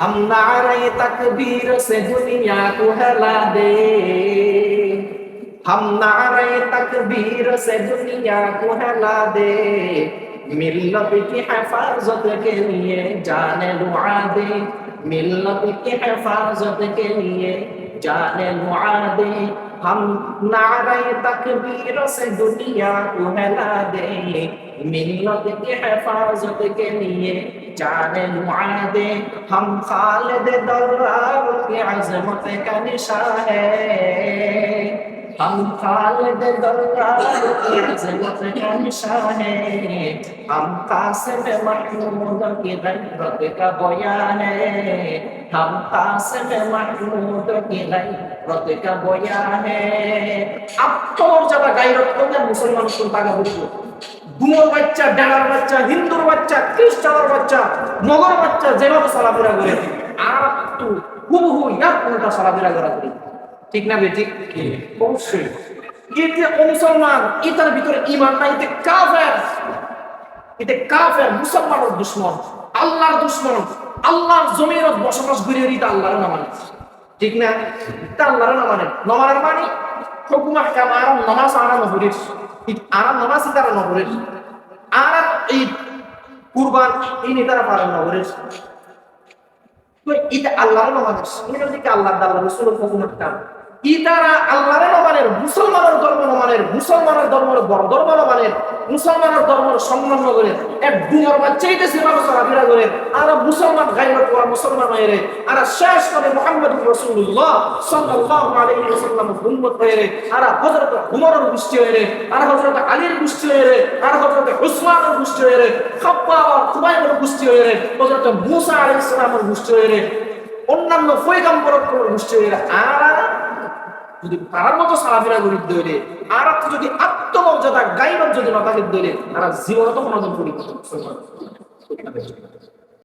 हम नारे तकबीर से दुनिया को हिला दे। हम नारे तकबीर से दुनिया को हिला दे। मिल्लत की हिफाजत के लिए जाने लुआ दे। मिल्लत की हिफाजत के लिए जाने लुआ दे। हम नारे तकबीर से दुनिया को हिला दे मिलत की हिफाजत के लिए लुआ दे हम खालिद दर्रा की अजमत का निशा है। हम खालिद दर्रार की अजमत का निशा है हम कासिम महमूद की गैरत का बयान है हम कासिम महमूद की गैरत का बयान है আত্মমর্যাদা গাইরত করলে মুসলমান কোন টাকা বুঝবো ডুমোর বাচ্চা ডেলার বাচ্চা হিন্দুর বাচ্চা খ্রিস্টানের বাচ্চা মগর বাচ্চা যেভাবে চলাফেরা করে আর তো হুবহু ইয়ার কোনটা চলাফেরা করা করি ঠিক না বেঠিক অবশ্যই। এতে মুসলমান এটার ভিতরে ইমান নাই এতে কাফের। এতে কাফের মুসলমানের দুশ্মন আল্লাহর দুশ্মন আল্লাহর জমিনত বসবাস এটা আল্লাহর না মানে ঠিক না? এটা আল্লাহর না মানে মানে হুকুমা কাম আরাম নমাজ আরাম নবরিস আরাম নমাজ তারা নবরিস আর এই কুরবান এই নেতারা পারেন তো এটা আল্লাহর নমাজ এটা আল্লাহ আল্লাহ রসুলের হুকুমের ইতারা আল্লাহর নমানের মুসলমানের ধর্ম নমানের মুসলমানের ধর্মের বড় ধর্ম নমানের মুসলমানের ধর্মের সম্মান করে এক ডুমর বাচ্চাইতে সেভাবে চলাফেরা করে, আর মুসলমান গাইবার করা মুসলমান হয়ে আর শেষ করে মোহাম্মদ রসুল্লাহ সাল্লাল্লাহু আলাইহি ওয়াসাল্লাম উম্মত হয়ে আর হযরত উমরের গোষ্ঠী হয়ে আর হযরত আলীর গোষ্ঠী হয়ে আর হযরত উসমানের গোষ্ঠী হয়ে খাব্বাব আর খুবাইবের গোষ্ঠী হয়ে হযরত মুসা আলাইহিস সালামের গোষ্ঠী হয়ে অন্যান্য পয়গম্বর গোষ্ঠী হয়ে আর যদি তারার মতো সালাফিরা গরিব দইলে আর যদি আত্মমর্যাদা গাইবার যদি না থাকে দইলে তারা জীবনত কোনো পরিবর্তন